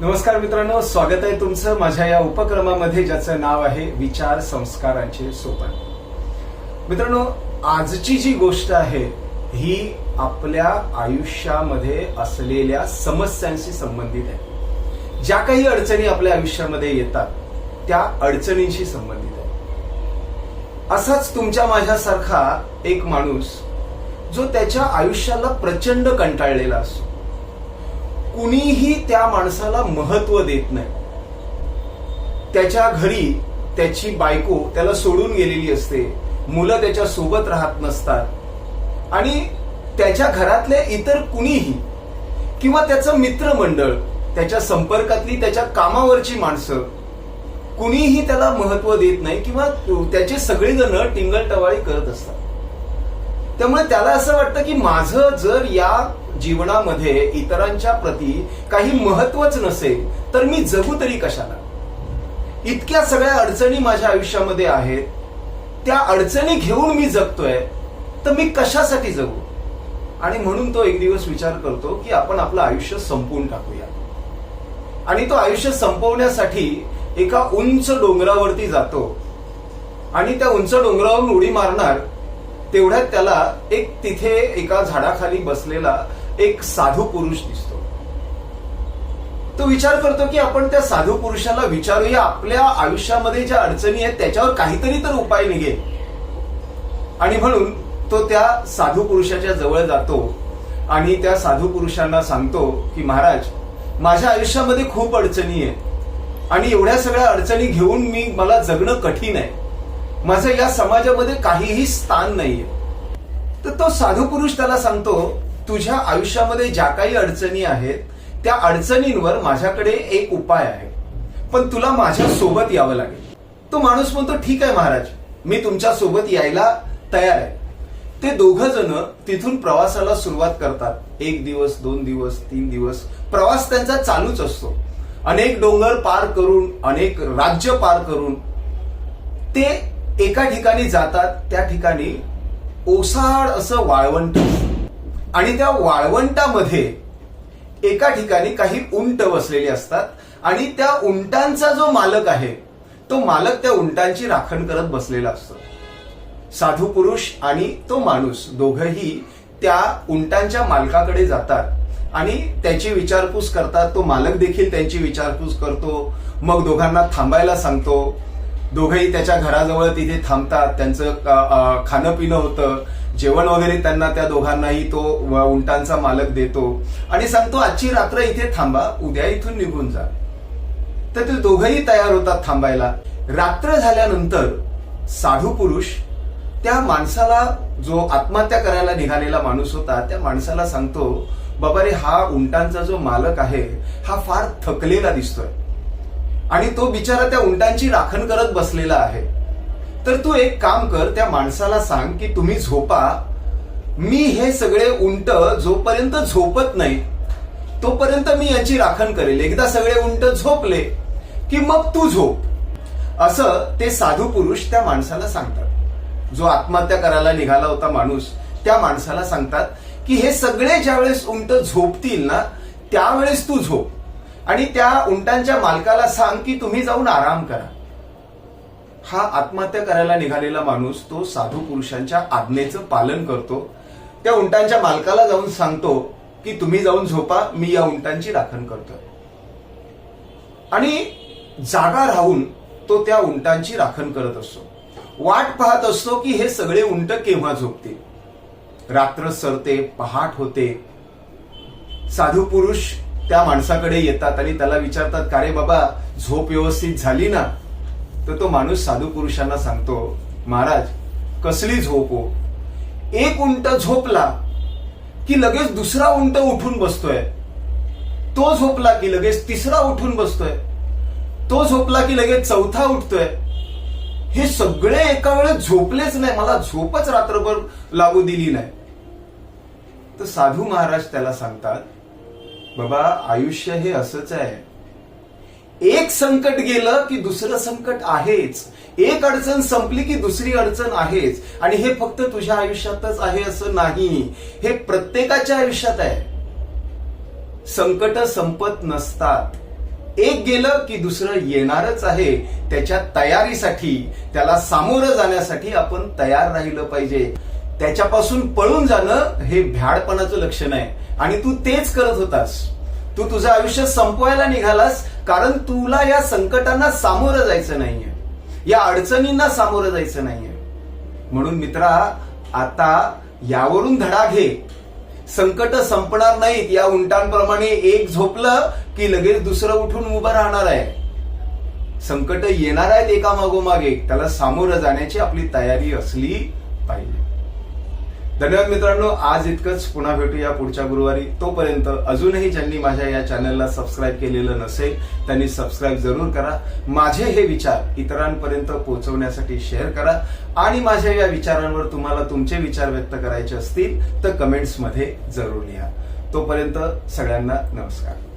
नमस्कार मित्रांनो स्वागत आहे तुमचं माझ्या या उपक्रमामध्ये ज्याचं नाव आहे विचार संस्कारांचे सोपन. मित्रांनो आजची जी गोष्ट आहे ही आपल्या आयुष्यामध्ये असलेल्या समस्यांशी संबंधित आहे. ज्या काही अडचणी आपल्या आयुष्यामध्ये येतात त्या अडचणींशी संबंधित आहे. असाच तुमच्या माझ्यासारखा एक माणूस जो त्याच्या आयुष्याला प्रचंड कंटाळलेला असतो. कुणीही त्या माणसाला महत्त्व देत नाही. त्याच्या घरी त्याची बायको त्याला सोडून गेलेली असते. मुलं त्याच्या सोबत राहत नसतात. आणि त्याच्या घरातल्या इतर कुणीही किंवा त्याचं मित्रमंडळ त्याच्या संपर्कातली त्याच्या कामावरची माणसं कुणीही त्याला महत्त्व देत नाही किंवा त्याचे सगळेजण टिंगल टवाळी करत असतात. त्यामुळे त्याला असं वाटतं की माझं जर या जीवनामध्ये इतरांच्या प्रती काही महत्वच नसेल तर मी जगू तरी कशाला? इतक्या सगळ्या अडचणी माझ्या आयुष्यामध्ये आहेत. त्या अडचणी घेऊन मी जगतोय तर मी कशासाठी जगू? आणि म्हणून तो एक दिवस विचार करतो की आपण आपलं आयुष्य संपवून टाकूया. आणि तो आयुष्य संपवण्यासाठी एका उंच डोंगरावरती जातो. आणि त्या उंच डोंगरावरून उडी मारणार तेवढ्यात त्याला एक तिथे एका झाडाखाली बसलेला एक साधू पुरुष दिसतो. तो विचार करतो की आपण त्या साधू पुरुषाला विचारूया आपल्या आयुष्यामध्ये ज्या अडचणी आहेत त्याच्यावर काहीतरी तर उपाय निघेल. आणि म्हणून तो त्या साधू पुरुषाच्या जवळ जातो आणि त्या साधू पुरुषांना सांगतो की महाराज माझ्या आयुष्यामध्ये खूप अडचणी आहेत आणि एवढ्या सगळ्या अडचणी घेऊन मी मला जगणं कठीण आहे. माझं या समाजामध्ये काहीही स्थान नाहीये. तर तो साधू पुरुष त्याला सांगतो तुझ्या आयुष्यामध्ये ज्या काही अडचणी आहेत त्या अडचणींवर माझ्याकडे एक उपाय आहे. पण तुला माझ्या सोबत यावं लागेल. तो माणूस म्हणतो ठीक आहे महाराज मी तुमच्यासोबत यायला तयार आहे. ते दोघ जण तिथून प्रवासाला सुरुवात करतात. एक दिवस दोन दिवस तीन दिवस. प्रवास त्यांचा चालूच असतो. अनेक डोंगर पार करून अनेक राज्य पार करून ते एका ठिकाणी जातात त्या ठिकाणी ओसाड असं वाळवंट आणि त्या वाळवंटामध्ये एका ठिकाणी काही उंट बसलेली असतात आणि त्या उंटांचा जो मालक आहे तो मालक त्या उंटांची राखण करत बसलेला असतो. साधू पुरुष आणि तो माणूस दोघही त्या उंटांच्या मालकाकडे जातात आणि त्याची विचारपूस करतात. तो मालक देखील त्यांची विचारपूस करतो मग दोघांना थांबायला सांगतो. दोघंही त्याच्या घराजवळ तिथे थांबतात. त्यांचं खाणं पिणं होतं. जेवण वगैरे त्यांना त्या दोघांनाही तो उंटांचा मालक देतो. आणि सांगतो आजची रात्र इथे थांबा उद्या इथून निघून जा. तर ते दोघंही तयार होतात थांबायला. रात्र झाल्यानंतर साधू पुरुष त्या माणसाला जो आत्महत्या करायला निघालेला माणूस होता त्या माणसाला सांगतो बाबा रे हा उंटांचा जो मालक आहे हा फार थकलेला दिसतोय. आणि तो बिचारा त्या उंटांची राखण करत बसलेला आहे. तर तू एक काम कर त्या माणसाला सांग की तुम्ही झोपा. मी हे सगळे उंट जोपर्यंत झोपत नाही तोपर्यंत मी यांची राखण करेल. एकदा सगळे उंट झोपले की मग तू झोप. असं ते साधू पुरुष त्या माणसाला सांगतात. जो आत्महत्या करायला निघाला होता माणूस त्या माणसाला सांगतात की हे सगळे ज्यावेळेस उंट झोपतील ना त्यावेळेस तू झोप. आणि त्या उंटांच्या मालकाला सांग की तुम्ही जाऊन आराम करा. हा आत्महत्या करायला निघालेला माणूस तो साधू पुरुषांच्या आज्ञेचं पालन करतो. त्या उंटांच्या मालकाला जाऊन सांगतो की तुम्ही जाऊन झोपा मी या उंटांची राखण करतो. आणि जागा राहून तो त्या उंटांची राखण करत असतो. वाट पाहत असतो की हे सगळे उंट केव्हा झोपतील? रात्र सरते पहाट होते. साधू पुरुष त्या माणसाकडे येतात आणि त्याला विचारतात का रे बाबा झोप व्यवस्थित झाली ना? तर तो माणूस साधू पुरुषांना सांगतो महाराज कसली झोप हो? एक उंट झोपला की लगेच दुसरा उंट उठून बसतोय. तो झोपला की लगेच तिसरा उठून बसतोय. तो झोपला की लगेच चौथा उठतोय. हे सगळे एका वेळेस झोपलेच नाही. मला झोपच रात्रभर लागू दिली नाही. तर साधू महाराज त्याला सांगतात बाबा आयुष्य हे असंच आहे. एक संकट गेलं की दुसरं संकट आहेच. एक अडचण संपली की दुसरी अडचण आहेच. आणि हे फक्त तुझ्या आयुष्यातच आहे असं नाही. हे प्रत्येकाच्या आयुष्यात आहे. संकट संपत नसतात. एक गेलं की दुसरं येणारच आहे. त्याच्या तयारीसाठी त्याला सामोरं जाण्यासाठी आपण तयार राहिलं पाहिजे. त्याच्यापासून पळून जाणं हे भ्याडपणाचं लक्षण आहे. आणि तू तेच करत होतास. तू तुझं आयुष्य संपवायला निघालास कारण तुला या संकटांना सामोरं जायचं नाहीये. या अडचणींना सामोरं जायचं नाहीये. म्हणून मित्रा आता यावरून धडा घे. संकट संपणार नाहीत. या उंटांप्रमाणे एक झोपलं की लगेच दुसरं उठून उभं राहणार आहे. संकट येणार आहेत एका मागोमाग एक. त्याला सामोरं जाण्याची आपली तयारी असली पाहिजे. धन्यवाद मित्रांनो आज इतकंच. पुन्हा भेटूया पुढच्या गुरुवारी. तोपर्यंत अजूनही ज्यांनी माझ्या या चॅनलला सबस्क्राईब केलेलं नसेल त्यांनी सबस्क्राईब जरूर करा. माझे हे विचार इतरांपर्यंत पोहोचवण्यासाठी शेअर करा. आणि माझ्या या विचारांवर तुम्हाला तुमचे विचार व्यक्त करायचे असतील तर कमेंट्समध्ये जरूर लिहा. तोपर्यंत सगळ्यांना नमस्कार.